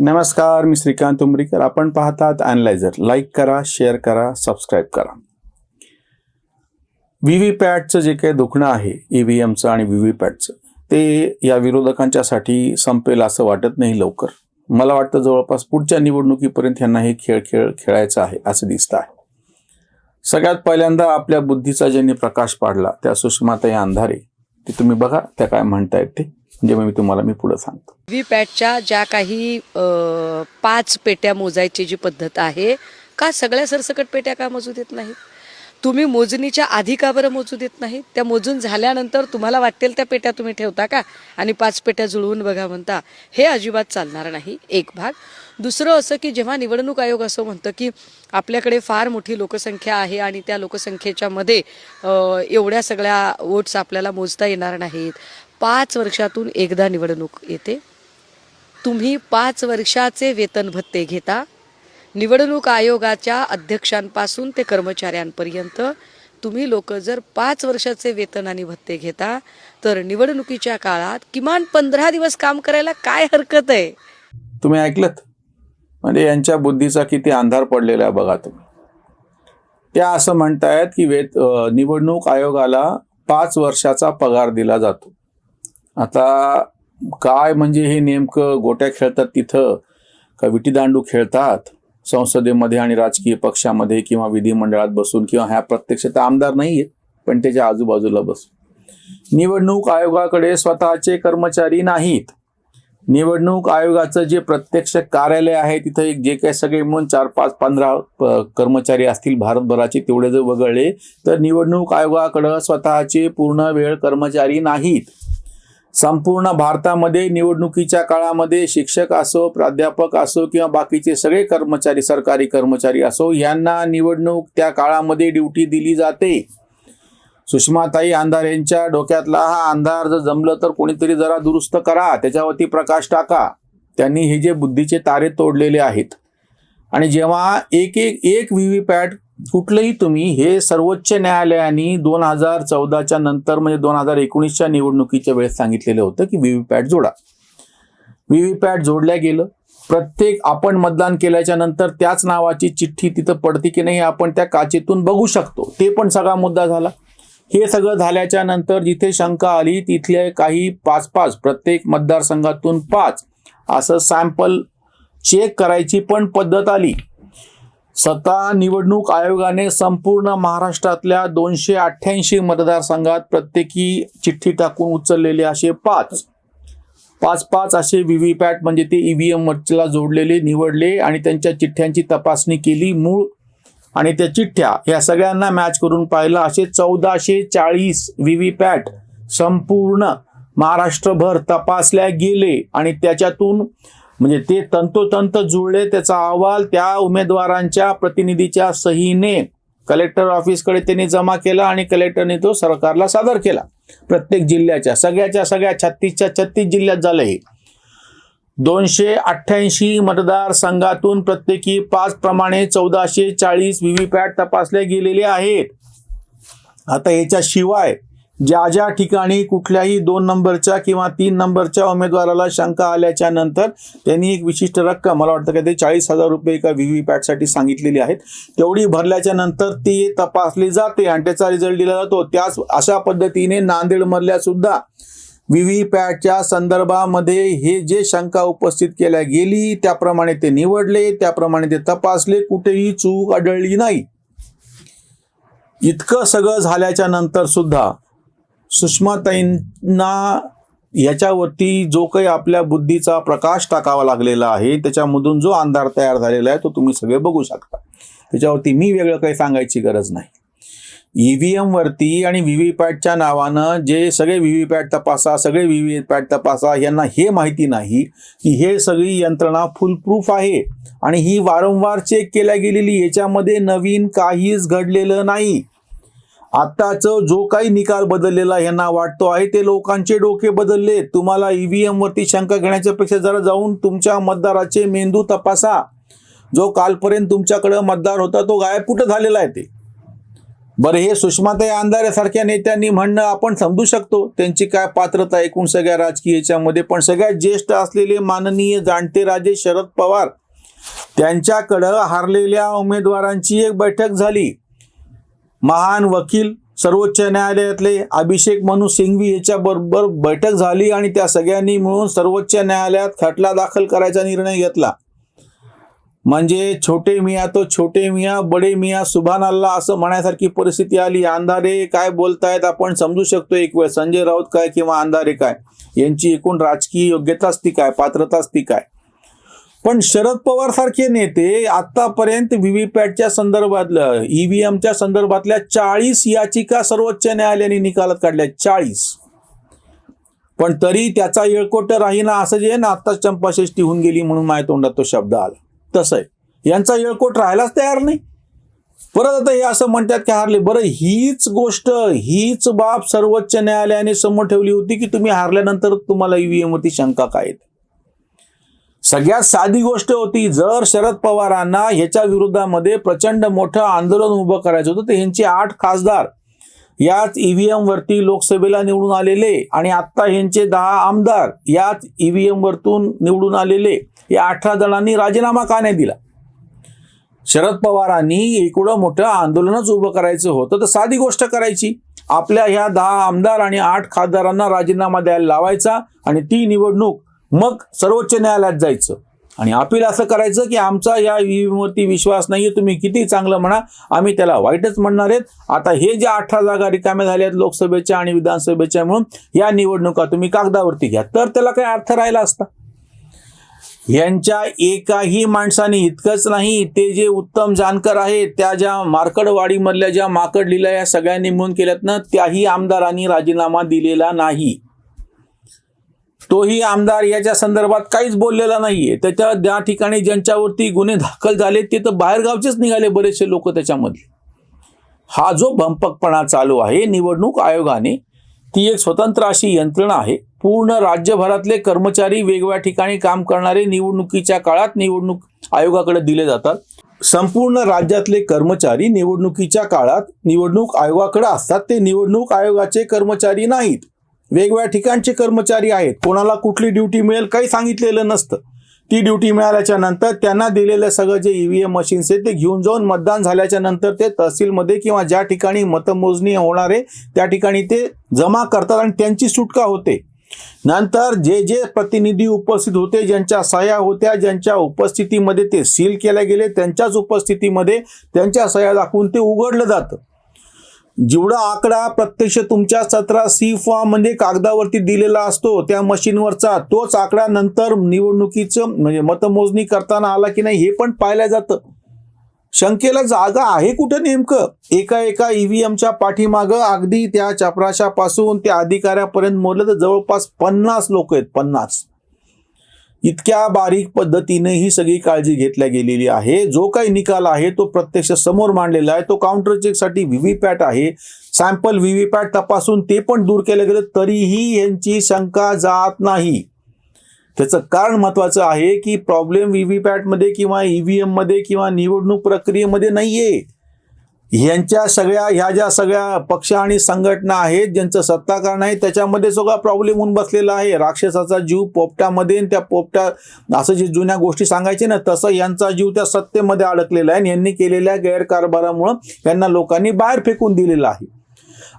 नमस्कार मी श्रीकांत उमरीकर. आपण पाहतात अॅनलायझर लाईक करा शेअर करा सबस्क्राईब करा. व्ही व्ही पॅटचं जे काही दुखणं आहे ई व्ही एमचं आणि व्ही व्ही पॅटचं ते या विरोधकांच्यासाठी संपेल असं वाटत नाही लवकर. मला वाटतं जवळपास पुढच्या निवडणुकीपर्यंत यांना हे खेळ खेळ खेळायचा आहे असं दिसतं आहे. सगळ्यात पहिल्यांदा आपल्या बुद्धीचा ज्यांनी प्रकाश पाडला त्या सुषमाताई अंधारे ते तुम्ही बघा त्या काय म्हणतायत ते. म्हणजे मी तुम्हाला मी पुढे सांगतो. व्ही पॅटच्या ज्या काही पाच पेट्या मोजायची जी पद्धत आहे का सगळ्या सरसकट पेट्या का मोजू देत नाहीत? तुम्ही मोजणीच्या आधी का बरं मोजू देत नाहीत? त्या मोजून झाल्यानंतर तुम्हाला वाटेल त्या पेट्या तुम्ही ठेवता का? आणि पाच पेट्या जुळवून बघा म्हणता हे अजिबात चालणार नाही एक भाग. दुसरं असं की जेव्हा निवडणूक आयोग असं म्हणतं की आपल्याकडे फार मोठी लोकसंख्या आहे आणि त्या लोकसंख्येच्या मध्ये एवढ्या सगळ्या वोट्स आपल्याला मोजता येणार नाहीत. पाच वर्षातून एकदा निवडणूक येते. तुम्ही पाच वर्षाचे वेतन भत्ते घेता. निवडणूक आयोगाच्या अध्यक्षांपासून ते कर्मचाऱ्यांपर्यंत तुम्ही लोक जर पाच वर्षाचे वेतन आणि भत्ते घेता तर निवडणुकीच्या काळात किमान पंधरा दिवस काम करायला काय हरकत आहे? तुम्ही ऐकलत? म्हणजे यांच्या बुद्धीचा किती अंधार पडलेला आहे बघा तुम्ही. त्या असं म्हणतायत की वेत निवडणूक आयोगाला पाच वर्षाचा पगार दिला जातो. आता काय म्हणजे हे नेमकं गोट्या खेळतात तिथं? का विटीदांडू खेळतात संसदेमध्ये आणि राजकीय पक्षामध्ये किंवा विधिमंडळात बसून किंवा ह्या प्रत्यक्ष तर आमदार नाही आहेत पण त्याच्या आजूबाजूला बसून. निवडणूक आयोगाकडे स्वतःचे कर्मचारी नाहीत. निवडणूक आयोगाचं जे प्रत्यक्ष कार्यालय आहे तिथं एक जे काही सगळे म्हणून चार पाच पंधरा प- कर्मचारी असतील भारतभराचे तेवढे जर वगळले तर निवडणूक आयोगाकडं स्वतःचे पूर्ण वेळ कर्मचारी नाहीत. संपूर्ण भारतामध्ये निवडणुकीच्या काळामध्ये शिक्षक असो प्राध्यापक असो किंवा बाकीचे सगळे कर्मचारी सरकारी कर्मचारी असो यांना निवडणूक त्या काळामध्ये ड्युटी दिली जाते. सुषमाताई अंधार यांच्या डोक्यातला हा अंधार जर जमलं तर कोणीतरी जरा दुरुस्त करा त्याच्यावरती प्रकाश टाका. त्यांनी हे जे बुद्धीचे तारे तोडलेले आहेत. आणि जेव्हा एक एक एक व्ही व्ही पॅट कुठलंही तुम्ही हे सर्वोच्च न्यायालयाने दोन हजार चौदाच्या नंतर म्हणजे दोन हजार एकोणीसच्या निवडणुकीच्या वेळेस सांगितलेलं होतं की व्ही व्ही पॅट जोडा. व्ही व्ही पॅट जोडल्या गेलं. प्रत्येक आपण मतदान केल्याच्यानंतर त्याच नावाची चिठ्ठी तिथं पडते की नाही आपण त्या काचेतून बघू शकतो. ते पण सगळा मुद्दा झाला. हे सगळं झाल्याच्यानंतर जिथे शंका आली तिथले काही पाच पाच प्रत्येक मतदारसंघातून पाच असं सॅम्पल चेक करायची पण पद्धत आली. सत्ता निवडणूक आयोगाने संपूर्ण महाराष्ट्रातल्या दोनशे अठ्ठ्याऐंशी मतदारसंघात प्रत्येकी चिठ्ठी टाकून उचललेले असे पाच. पाच पाच असे व्ही व्ही पॅट म्हणजे ते ईव्हीएम ला जोडलेले निवडले आणि त्यांच्या चिठ्ठ्यांची तपासणी केली मूळ आणि त्या चिठ्ठ्या या सगळ्यांना मॅच करून पाहिलं. असे चौदाशे चाळीस व्ही व्ही पॅट संपूर्ण महाराष्ट्रभर तपासल्या गेले आणि त्याच्यातून म्हणजे ते तंतोतंत जुळले त्याचा अहवाल त्या उमेदवारांच्या प्रतिनिधीच्या सहीने कलेक्टर ऑफिसकडे त्यांनी जमा केला आणि कलेक्टरने तो सरकारला सादर केला. प्रत्येक जिल्ह्याच्या सगळ्याच्या सगळ्या छत्तीसच्या छत्तीस जिल्ह्यात झालं हे. दोनशे अठ्ठ्याऐंशी मतदारसंघातून प्रत्येकी पाच प्रमाणे चौदाशे चाळीस व्ही व्ही पॅट तपासले गेलेले आहेत. आता याच्याशिवाय ज्या ज्या ठिकाणी कुठल्याही दोन नंबरच्या किंवा तीन नंबरच्या उमेदवाराला शंका आल्याच्यानंतर त्यांनी एक विशिष्ट रक्कम मला वाटतं का ते चाळीस हजार रुपये एका व्ही व्ही पॅटसाठी सांगितलेली आहेत. तेवढी भरल्याच्या नंतर ती तपासली जाते आणि त्याचा रिझल्ट दिला जातो. त्याच अशा पद्धतीने नांदेडमधल्या सुद्धा व्ही व्ही पॅटच्या संदर्भामध्ये हे जे शंका उपस्थित केल्या गेली त्याप्रमाणे ते निवडले त्याप्रमाणे ते तपासले. कुठेही चूक आढळली नाही. इतकं सगळं झाल्याच्यानंतर सुद्धा सुषमाताईंना याच्यावरती जो काही आपल्या बुद्धीचा प्रकाश टाकावा लागलेला आहे त्याच्यामधून जो अंधार तयार झालेला आहे तो तुम्ही सगळे बघू शकता. त्याच्यावरती मी वेगळं काही सांगायची गरज नाही. ई व्ही एमवरती आणि व्ही व्ही पॅटच्या नावानं जे सगळे व्ही व्ही पॅट तपासा सगळे व्ही व्ही पॅट तपासा यांना हे माहिती नाही की हे सगळी यंत्रणा फुलप्रूफ आहे आणि ही वारंवार चेक केल्या गेलेली याच्यामध्ये नवीन काहीच घडलेलं नाही. आत्ताचं जो काही निकाल बदललेला यांना वाटतो आहे ते लोकांचे डोके बदलले. तुम्हाला ईव्हीएम वरती शंका घेण्याच्या पेक्षा जरा जाऊन तुमच्या मतदाराचे मेंदू तपासा. जो कालपर्यंत तुमच्याकडे मतदार होता तो गायब कुठं झालेला आहे ते? बरं हे सुषमाताई अंधाऱ्यासारख्या नेत्यांनी म्हणणं आपण समजू शकतो. त्यांची काय पात्रता एकूण सगळ्या राजकीय याच्यामध्ये? पण सगळ्यात ज्येष्ठ असलेले माननीय जाणते राजे शरद पवार त्यांच्याकडं हारलेल्या उमेदवारांची एक बैठक झाली. महान वकील सर्वोच्च न्यायालयातले अभिषेक मनु सिंघवी याच्याबरोबर बैठक झाली आणि त्या सगळ्यांनी मिळून सर्वोच्च न्यायालयात खटला दाखल करायचा निर्णय घेतला. म्हणजे छोटे मिया तो छोटे मिया बडे मिया सुभान अल्लाह असं म्हणायसारखी परिस्थिती आली. अंधारे काय बोलतायत आपण समजू शकतो. एक वेळ संजय राऊत काय किंवा अंधारे काय? यांची एकूण राजकीय योग्यताच ती काय? पात्रताच ती काय? पण शरद पवार सारखे नेते आतापर्यंत व्हीव्हीपॅटच्या संदर्भातलं ईव्हीएमच्या संदर्भातल्या चाळीस याचिका सर्वोच्च न्यायालयाने निकालात काढल्या चाळीस. पण तरी त्याचा येळकोट राहीना असं जे ना आत्ताच चंपाषष्टी होऊन गेली म्हणून माझ्या तोंडात तो शब्द आला. तसं आहे. यांचा येळकोट राहायलाच तयार नाही. परत आता हे असं म्हणतात की हारले. बरं हीच गोष्ट हीच बाब सर्वोच्च न्यायालयाने समोर ठेवली होती की तुम्ही हारल्यानंतर तुम्हाला ईव्हीएम वरती शंका काय येते? सगळ्यात साधी गोष्ट होती जर शरद पवारांना ह्याच्या विरोधामध्ये प्रचंड मोठं आंदोलन उभं करायचं होतं तर ह्यांचे आठ खासदार याच ईव्हीएम वरती लोकसभेला निवडून आलेले आणि आत्ता ह्यांचे दहा आमदार याच ईव्हीएम वरतून निवडून आलेले या अठरा जणांनी राजीनामा का नाही दिला? शरद पवारांनी एवढं मोठं आंदोलनच उभं करायचं होतं तर साधी गोष्ट करायची. आपल्या ह्या दहा आमदार आणि आठ खासदारांना राजीनामा द्यायला लावायचा आणि ती निवडणूक मग सर्वोच्च न्यायालयात जायचं. आणि अपील असं करायचं की आमचा या वरती विश्वास नाहीये तुम्ही किती चांगलं म्हणा आम्ही त्याला वाईटच म्हणणार आहेत. आता हे ज्या अठरा जागा रिकाम्या झाल्या आहेत लोकसभेच्या आणि विधानसभेच्या म्हणून या निवडणुका तुम्ही कागदावरती घ्या. तर त्याला काही अर्थ राहिला असता. यांच्या एकाही माणसाने इतकंच नाही ते जे उत्तम जानकर आहेत त्या ज्या मार्कडवाडीमधल्या ज्या माकड लिला या सगळ्यांनी मिळून केल्यात ना त्याही आमदारांनी राजीनामा दिलेला नाही. तोही आमदार याच्या संदर्भात काहीच बोललेला नाहीये. त्याच्या त्या ठिकाणी ज्यांच्यावरती गुन्हे दाखल झाले ते तर बाहेरगावचेच निघाले बरेचसे लोक त्याच्यामधले. हा जो भंपकपणा चालू आहे निवडणूक आयोगाने ती एक स्वतंत्र अशी यंत्रणा आहे. पूर्ण राज्यभरातले कर्मचारी वेगवेगळ्या ठिकाणी काम करणारे निवडणुकीच्या काळात निवडणूक आयोगाकडे दिले जातात. संपूर्ण राज्यातले कर्मचारी निवडणुकीच्या काळात निवडणूक आयोगाकडे असतात. ते निवडणूक आयोगाचे कर्मचारी नाहीत. वेगवेगळ्या ठिकाणचे कर्मचारी आहेत. कोणाला कुठली ड्युटी मिळेल काही सांगितलेलं नसतं. ती ड्युटी मिळाल्याच्या नंतर त्यांना दिलेलं सगळं जे ईव्हीएम मशीन्स आहे ते घेऊन जाऊन मतदान झाल्याच्यानंतर ते तहसीलमध्ये किंवा ज्या ठिकाणी मतमोजणी होणार आहे त्या ठिकाणी ते जमा करतात आणि त्यांची सुटका होते. नंतर जे जे प्रतिनिधी उपस्थित होते ज्यांच्या सह्या होत्या ज्यांच्या उपस्थितीमध्ये ते सील केल्या गेले त्यांच्याच उपस्थितीमध्ये त्यांच्या सह्या दाखवून ते उघडलं जातं. जेवढा आकडा प्रत्यक्ष तुमच्या सतरा सी फॉर्म म्हणजे कागदावरती दिलेला असतो त्या मशीनवरचा तोच आकडा नंतर निवडणुकीचं म्हणजे मतमोजणी करताना आला की नाही हे पण पाहिलं जातं. शंकेला जागा आहे कुठं नेमकं? एका एका ईव्हीएमच्या पाठीमागं अगदी त्या चपराशापासून त्या अधिकाऱ्यापर्यंत मोडलं तर जवळपास पन्नास लोक आहेत पन्नास. इतक्या बारीक पद्धतीने ही सगळी काळजी घेतल्या गेलेली आहे. जो काही निकाल आहे तो प्रत्यक्ष समोर मांडलेला आहे. तो काउंटर चेकसाठी व्हीव्हीपॅट आहे. सॅम्पल व्हीव्हीपॅट तपासून ते पण दूर केलं गेलं तरीही यांची शंका जात नाही. त्याचं कारण महत्वाचं आहे की प्रॉब्लेम व्हीव्हीपॅटमध्ये किंवा ईव्हीएममध्ये किंवा निवडणूक प्रक्रियेमध्ये नाहीये. यांच्या सगळ्या ह्या ज्या सगळ्या पक्ष आणि संघटना आहेत ज्यांचं सत्ताकारण आहे त्याच्यामध्ये सगळा प्रॉब्लेम होऊन बसलेला आहे. राक्षसाचा जीव पोपट्यामध्ये त्या पोपट्या असं जे जुन्या गोष्टी सांगायचे ना तसं यांचा जीव त्या सत्तेमध्ये अडकलेला आहे आणि यांनी केलेल्या गैरकारभारामुळं यांना लोकांनी बाहेर फेकून दिलेलं आहे.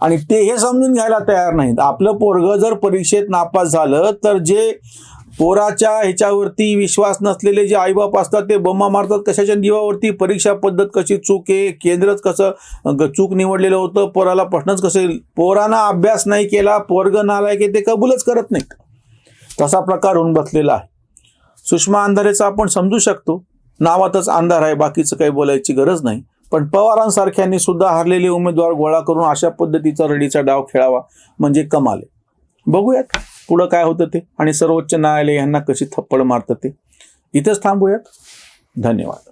आणि ते हे समजून घ्यायला तयार नाहीत. आपलं पोरग जर परीक्षेत नापास झालं तर जे पोराच्या ह्याच्यावरती विश्वास नसलेले जे आईबाप असतात ते बम्मा मारतात. कशाच्या जीवावरती? परीक्षा पद्धत कशी चूक आहे? केंद्रच कसं ग- चूक निवडलेलं होतं? पोराला प्रश्नच कसे? पोरांना अभ्यास नाही केला पोरग नालाय की ते कबूलच करत नाहीत. तसा प्रकार होऊन बसलेला आहे. सुषमा अंधारेचा आपण समजू शकतो. नावातच अंधार आहे बाकीचं काही बोलायची गरज नाही. पण पवारांसारख्यांनी सुद्धा हरलेले उमेदवार गोळा करून अशा पद्धतीचा रडीचा डाव खेळावा म्हणजे कमाल आहे. बघूयात पुढं काय होतं ते. आणि सर्वोच्च न्यायालय यांना कशी थप्पड मारतं ते. इथंच थांबूयात. धन्यवाद.